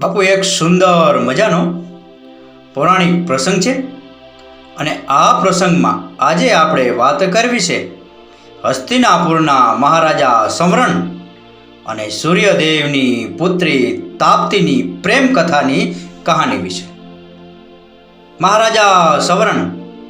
બાપુ, એક સુંદર મજાનો પૌરાણિક પ્રસંગ છે અને આ પ્રસંગમાં આજે આપણે વાત કરવી છે હસ્તિનાપુરના મહારાજા સમરણ અને સૂર્યદેવની પુત્રી તાપ્તીની પ્રેમ કથાની કહાની વિશે. મહારાજા સવરણ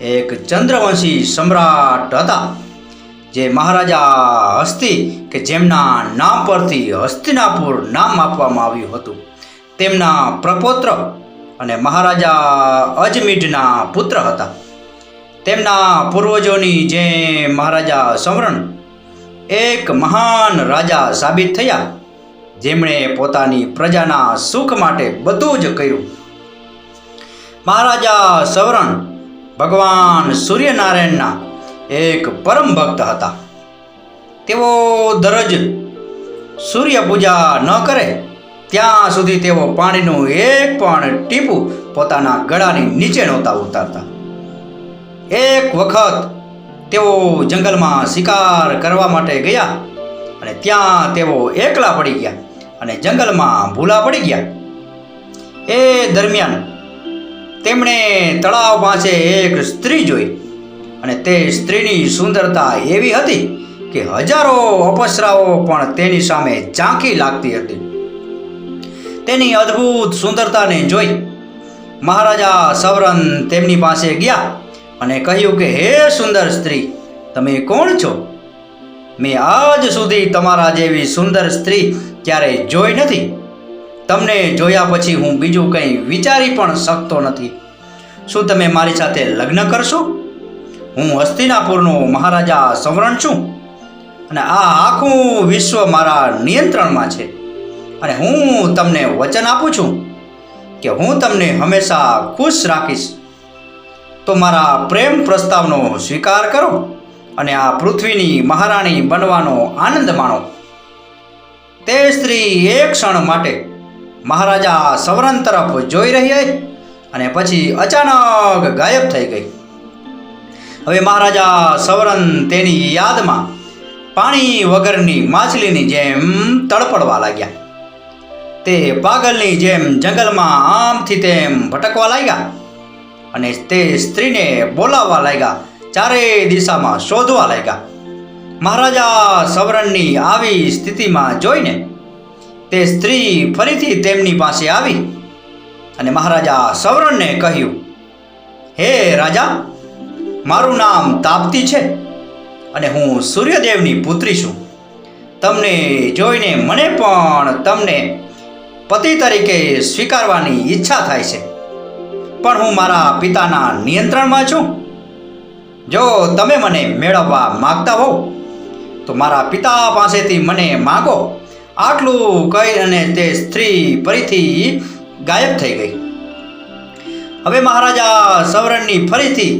એક ચંદ્રવંશી સમ્રાટ હતા જે મહારાજા હસ્તી કે જેમના નામ પરથી હસ્તિનાપુર નામ આપવામાં આવ્યું હતું. તેમના પ્રપોત્ર અને મહારાજા અજમીઢના પુત્ર હતા. તેમના પૂર્વજોની જે મહારાજા સમરણ એક મહાન રાજા સાબિત થયા. જેમણે પોતાની પ્રજાના સુખ માટે બધું જ કર્યું. મહારાજા સવરણ ભગવાન સૂર્યનારાયણના એક પરમ ભક્ત હતા. તેઓ દરરોજ સૂર્ય પૂજા ન કરે ત્યાં સુધી તેઓ પાણીનું એક પણ ટીપું પોતાના ગળાની નીચે નહોતા ઉતારતા. એક વખત તેઓ જંગલમાં શિકાર કરવા માટે ગયા અને ત્યાં તેઓ એકલા પડી ગયા અને જંગલમાં ભૂલા પડી ગયા. એ દરમિયાન તેમણે તળાવ પાસે એક સ્ત્રી જોઈ અને તે સ્ત્રીની સુંદરતા એવી હતી કે હજારો અપસરાઓ પણ તેની સામે ઝાંખી લાગતી હતી. તેની અદ્ભુત સુંદરતાને જોઈ મહારાજા સવરન તેમની પાસે ગયા અને કહ્યું કે, હે સુંદર સ્ત્રી, તમે કોણ છો? મેં આજ સુધી તમારા જેવી સુંદર સ્ત્રી ક્યારેય જોઈ નથી. તમને જોયા પછી હું બીજું કંઈ વિચારી પણ શકતો નથી. શું તમે મારી સાથે લગ્ન કરશો? હું હસ્તિનાપુરનો મહારાજા સવરણ છું અને આ આખું વિશ્વ મારા નિયંત્રણમાં છે. અને હું તમને વચન આપું છું કે હું તમને હંમેશા ખુશ રાખીશ. તો મારા પ્રેમ પ્રસ્તાવનો સ્વીકાર કરો અને આ પૃથ્વીની મહારાણી બનવાનો આનંદ માણો. તે સ્ત્રી એક ક્ષણ માટે મહારાજા સવરન તરફ જોઈ રહી અને પછી અચાનક ગાયબ થઈ ગઈ. હવે મહારાજા સવરન તેની યાદમાં પાણી વગરની માછલીની જેમ તડપડવા લાગ્યા. તે પાગલની જેમ જંગલમાં આમથી તેમ ભટકવા લાગ્યા અને તે સ્ત્રીને બોલાવવા લાગ્યા ચારે દિશામાં શોધવા લાગ્યા. મહારાજા સવરણની આવી સ્થિતિમાં જોઈને તે સ્ત્રી ફરીથી તેમની પાસે આવી અને મહારાજા સવરણને કહ્યું, હે રાજા, મારું નામ તાપતી છે અને હું સૂર્યદેવની પુત્રી છું. તમને જોઈને મને પણ તમને પતિ તરીકે સ્વીકારવાની ઈચ્છા થાય છે. પણ હું મારા પિતાના નિયંત્રણમાં છું. જો તમે મને મેળવવા માગતા હો તો મારા પિતા પાસેથી મને માગો. આટલું કહી અને તે સ્ત્રી ફરીથી ગાયબ થઈ ગઈ. હવે મહારાજા સવરણની ફરીથી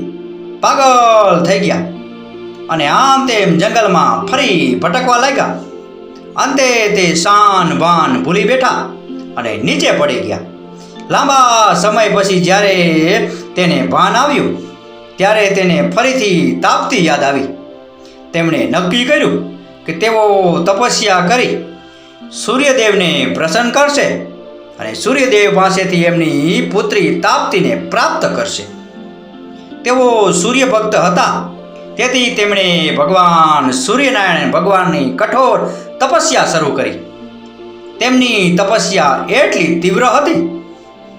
પાગલ થઈ ગયા અને આમ તેમ જંગલમાં ફરી ભટકવા લાગ્યા. અંતે તે શાન વાન ભૂલી બેઠા. અને નીચે પડી ગયા. લાંબા સમય પછી જ્યારે તેને ભાન આવ્યું, ત્યારે તેને ફરીથી તાપતી યાદ આવી. તેમણે નક્કી કર્યું કે તેઓ તપસ્યા કરી સૂર્યદેવને પ્રસન્ન કરશે અને સૂર્યદેવ પાસેથી એમની પુત્રી તાપ્તીને પ્રાપ્ત કરશે. તેઓ સૂર્યભક્ત હતા, તેથી તેમણે ભગવાન સૂર્યનારાયણ ભગવાનની કઠોર તપસ્યા શરૂ કરી. તેમની તપસ્યા એટલી તીવ્ર હતી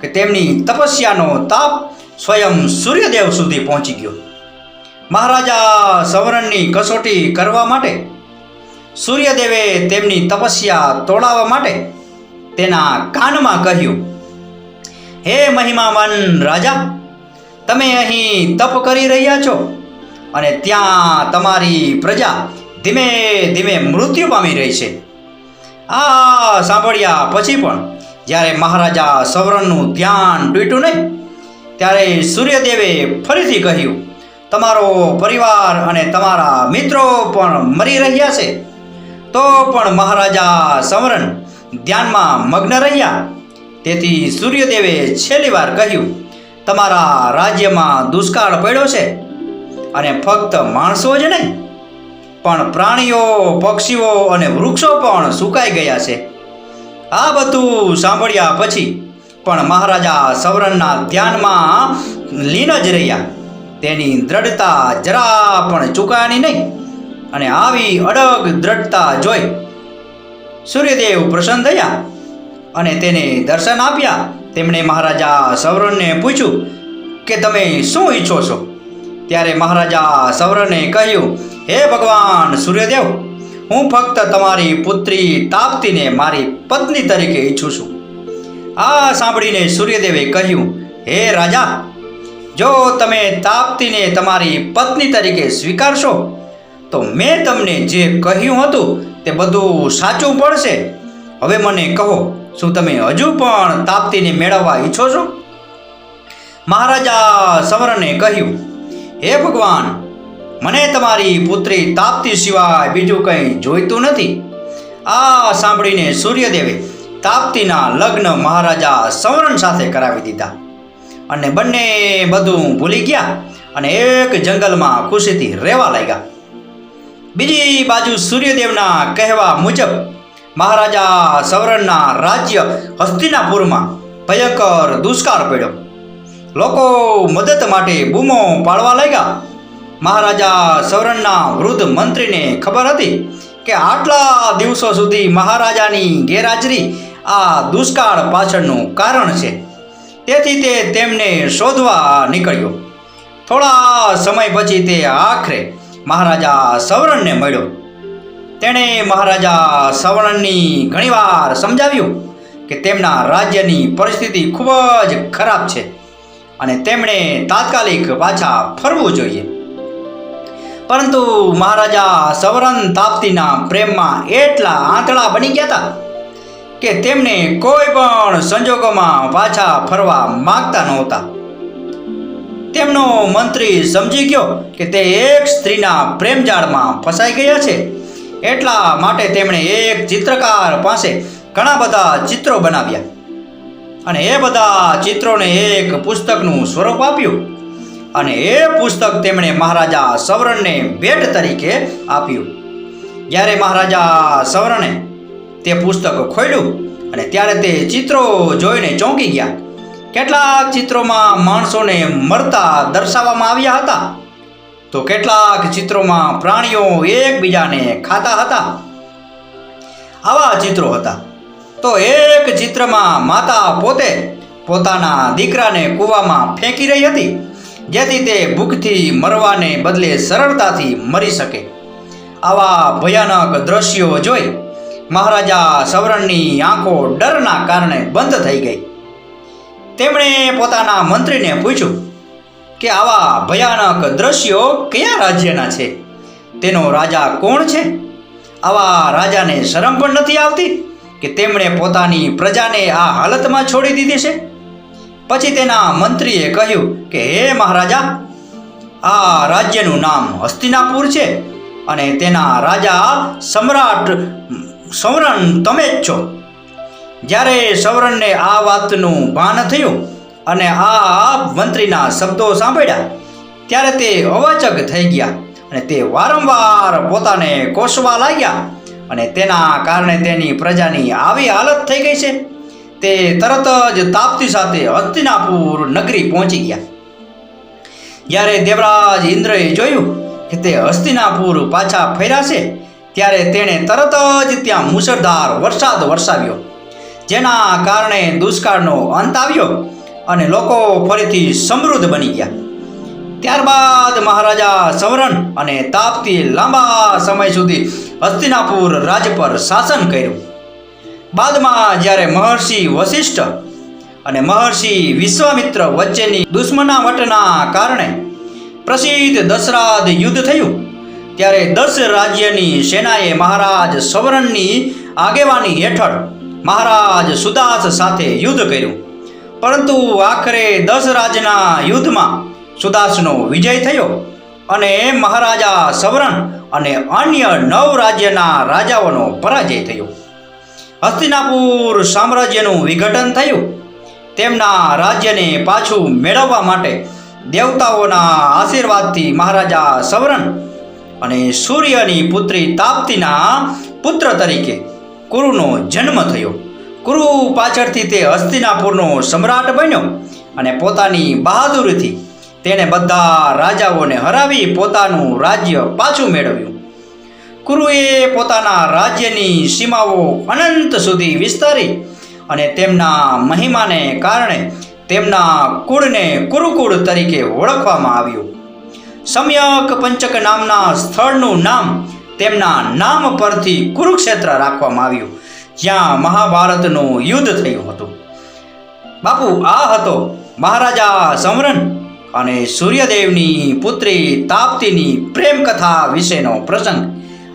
કે તેમની તપસ્યાનો તાપ સ્વયં સૂર્યદેવ સુધી પહોંચી ગયો. મહારાજા સવરણની કસોટી કરવા માટે, સૂર્યદેવે તેમની તપસ્યા તોડાવવા માટે તેના કાનમાં કહ્યું, હે મહિમાવાન રાજા, તમે અહીં તપ કરી રહ્યા છો અને ત્યાં તમારી પ્રજા ધીમે ધીમે મૃત્યુ પામી રહી છે. આ સાંભળ્યા. પછી પણ જ્યારે મહારાજા સવરણનું ધ્યાન તૂટ્યું નહીં, ત્યારે સૂર્યદેવે ફરીથી કહ્યું, તમારો પરિવાર અને તમારા મિત્રો પણ મરી રહ્યા છે. તો પણ મહારાજા સવરણ ધ્યાનમાં મગ્ન રહ્યા. તેથી સૂર્યદેવે છેલ્લી વાર કહ્યું, તમારા રાજ્યમાં દુષ્કાળ પડ્યો છે અને ફક્ત માણસો જ નહીં પણ પ્રાણીઓ, પક્ષીઓ અને વૃક્ષો પણ સુકાઈ ગયા છે. આ બધું સાંભળ્યા પછી પણ મહારાજા સવરણના ધ્યાનમાં લીન જ રહ્યા. તેની દ્રઢતા જરા પણ ચૂકાની નહીં અને આવી અડગ દ્રઢતા જોઈ સૂર્યદેવ પ્રસન્ન થયા અને તેને દર્શન આપ્યા. તેમણે મહારાજા સવરણને પૂછ્યું કે તમે શું ઈચ્છો છો? ત્યારે મહારાજા સવરણે કહ્યું હે ભગવાન સૂર્યદેવ, હું ફક્ત તમારી પુત્રી તાપતીને મારી પત્ની તરીકે ઈચ્છું છું. આ સાંભળીને સૂર્યદેવે કહ્યું, હે રાજા, જો તમે તાપતીને તમારી પત્ની તરીકે સ્વીકારશો, તો મેં તમને જે કહ્યું હતું તે બધું સાચું પડશે. હવે મને કહો, શું તમે હજુ પણ તાપતીને મેળવવા ઈચ્છો છો? મહારાજા સવરને કહ્યું, હે ભગવાન મને તમારી પુત્રી તાપતી સિવાય બીજું કંઈ જોઈતું નથી? આ સાંભળીને સૂર્યદેવે તાપ્તીના લગ્ન મહારાજા સવરણ સાથે કરાવી દીધા. અને બંને બધું ભૂલી ગયા અને એક જંગલમાં ખુશીથી રહેવા લાગ્યા. બીજી બાજુ સૂર્યદેવના કહેવા મુજબ મહારાજા સવરણના રાજ્ય હસ્તિનાપુરમાં ભયંકર દુષ્કાળ પડ્યો. લોકો મદદ માટે બૂમો પાડવા લાગ્યા. મહારાજા સવરણના વૃદ્ધ મંત્રીને ખબર હતી કે આટલા દિવસો સુધી મહારાજાની ગેરહાજરી આ દુષ્કાળ પાછળનું કારણ છે. તેથી તે તેમને શોધવા નીકળ્યો. થોડા સમય પછી તે આખરે મહારાજા સવરણને મળ્યો. તેણે મહારાજા સવરણની ઘણીવાર સમજાવ્યું કે તેમના રાજ્યની પરિસ્થિતિ ખૂબ જ ખરાબ છે અને તેમણે તાત્કાલિક પાછા ફરવું જોઈએ. પરંતુ મહારાજા સવરન તાપ્તીના પ્રેમમાં એટલા આંતળા બની ગયા હતા કે તેમને કોઈ પણ સંજોગોમાં પાછા ફરવા માંગતા નહોતા. તેમનો મંત્રી સમજી ગયો કે તે એક સ્ત્રીના પ્રેમજાળમાં ફસાઈ ગયા છે. એટલા માટે તેમણે એક ચિત્રકાર પાસે ઘણા બધા ચિત્રો બનાવ્યા અને એ બધા ચિત્રોને એક પુસ્તકનું સ્વરૂપ આપ્યું. અને એ પુસ્તક તેમણે મહારાજા સવરણને ભેટ તરીકે આપ્યું. જ્યારે મહારાજા સવરણે તે પુસ્તક ખોલ્યું અને ત્યારે તે ચિત્રો જોઈને ચોંકી ગયા. કેટલાક ચિત્રોમાં માણસોને મરતા દર્શાવવામાં આવ્યા હતા. તો કેટલાક ચિત્રોમાં પ્રાણીઓ એકબીજાને ખાતા હતા. આવા ચિત્રો હતા. તો એક ચિત્રમાં માતા પોતે પોતાના દીકરાને કૂવામાં ફેંકી રહી હતી. જેથી તે ભૂખથી મરવાને બદલે સરળતાથી મરી શકે. આવા ભયાનક દ્રશ્યો જોઈ મહારાજા સવરણની આંખો ડરના કારણે બંધ થઈ ગઈ. તેમણે પોતાના મંત્રીને પૂછ્યું કે આવા ભયાનક દ્રશ્યો કયા રાજ્યના છે? તેનો રાજા કોણ છે? આવા રાજાને શરમ પણ નથી આવતી કે તેમણે પોતાની પ્રજાને આ હાલતમાં છોડી દીધી છે? પછી તેના મંત્રીએ કહ્યું કે, હે મહારાજા, આ રાજ્યનું નામ હસ્તિનાપુર છે અને તેના રાજા સમ્રાટ સૌરણ તમે જ છો. જ્યારે સૌરણને આ વાતનું ભાન થયું અને આ મંત્રીના શબ્દો સાંભળ્યા, ત્યારે તે અવાચક થઈ ગયા અને તે વારંવાર પોતાને કોસવા લાગ્યા અને તેના કારણે તેની પ્રજાની આવી હાલત થઈ ગઈ છે. તે તરત જ તાપ્તી સાથે હસ્તિનાપુર નગરી પહોંચી ગયા. જ્યારે દેવરાજ ઇન્દ્રએ જોયું કે તે હસ્તિનાપુર પાછા ફર્યા ત્યારે તેણે તરત જ ત્યાં મુસળધાર વરસાદ વરસાવ્યો, જેના કારણે દુષ્કાળનો અંત આવ્યો અને લોકો ફરીથી સમૃદ્ધ બની ગયા. ત્યારબાદ મહારાજા સવરણ અને તાપ્તી લાંબા સમય સુધી હસ્તિનાપુર રાજ પર શાસન કર્યું. બાદમાં જ્યારે મહર્ષિ વશિષ્ઠ અને મહર્ષિ વિશ્વામિત્ર વચ્ચેની દુશ્મનાવટના કારણે પ્રસિદ્ધ દશરાધ યુદ્ધ થયું, ત્યારે દસ રાજ્યની સેનાએ મહારાજ સવરણની આગેવાની હેઠળ મહારાજ સુદાસ સાથે યુદ્ધ કર્યું. પરંતુ આખરે દસ રાજના યુદ્ધમાં સુદાસનો વિજય થયો અને મહારાજા સવરણ અને અન્ય નવ રાજ્યના રાજાઓનો પરાજય થયો. હસ્તિનાપુર સામ્રાજ્યનું વિઘટન થયું. તેમના રાજ્યને પાછું મેળવવા માટે દેવતાઓના આશીર્વાદથી મહારાજા સવરણ અને સૂર્યની પુત્રી તાપ્તીના પુત્ર તરીકે કુરુનો જન્મ થયો. કુરુ પાછળથી તે હસ્તિનાપુરનો સમ્રાટ બન્યો અને પોતાની બહાદુરીથી તેણે બધા રાજાઓને હરાવી પોતાનું રાજ્ય પાછું મેળવ્યું. કુરુએ પોતાના રાજ્યની સીમાઓ અનંત સુધી વિસ્તારી અને તેમના મહિમાને કારણે તેમના કુળને કુરુકુળ તરીકે ઓળખવામાં આવ્યું. સમ્યક પંચક નામના સ્થળનું નામ તેમના નામ પરથી કુરુક્ષેત્ર રાખવામાં આવ્યું, જ્યાં મહાભારતનું યુદ્ધ થયું હતું. બાપુ, આ હતો મહારાજા સમરણ અને સૂર્યદેવની પુત્રી તાપ્તીની પ્રેમ કથા વિશેનો પ્રસંગ.